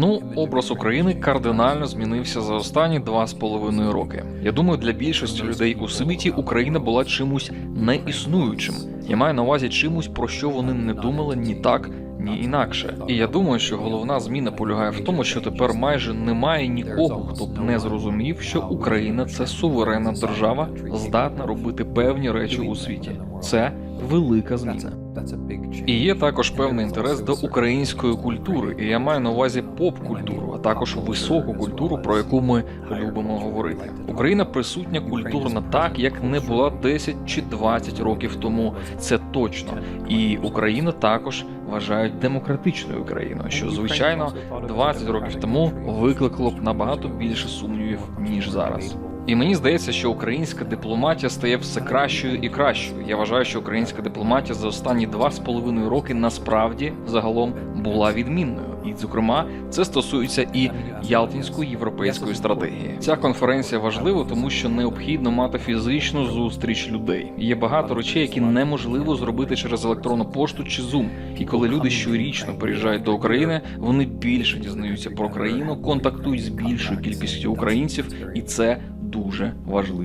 Ну, образ України кардинально змінився за останні два з половиною роки. Я думаю, для більшості людей у світі Україна була чимось неіснуючим. Я маю на увазі чимось, про що вони не думали ні так, ні інакше. І я думаю, що головна зміна полягає в тому, що тепер майже немає нікого, хто б не зрозумів, що Україна це суверенна держава, здатна робити певні речі у світі. Це велика зміна. І є також певний інтерес до української культури, і я маю на увазі поп-культуру, а також високу культуру, про яку ми любимо говорити. Україна присутня культурно так, як не була 10 чи 20 років тому. Це точно. І Україну також вважають демократичною країною, що звичайно 20 років тому викликало б набагато більше сумнівів ніж зараз. І мені здається, що українська дипломатія стає все кращою і кращою. Я вважаю, що українська дипломатія за останні два з половиною роки насправді загалом була відмінною. І, зокрема, це стосується і Ялтинської європейської стратегії. Ця конференція важлива, тому що необхідно мати фізичну зустріч людей. Є багато речей, які неможливо зробити через електронну пошту чи Zoom. І коли люди щорічно приїжджають до України, вони більше дізнаються про країну, контактують з більшою кількістю українців, і це дуже важливо.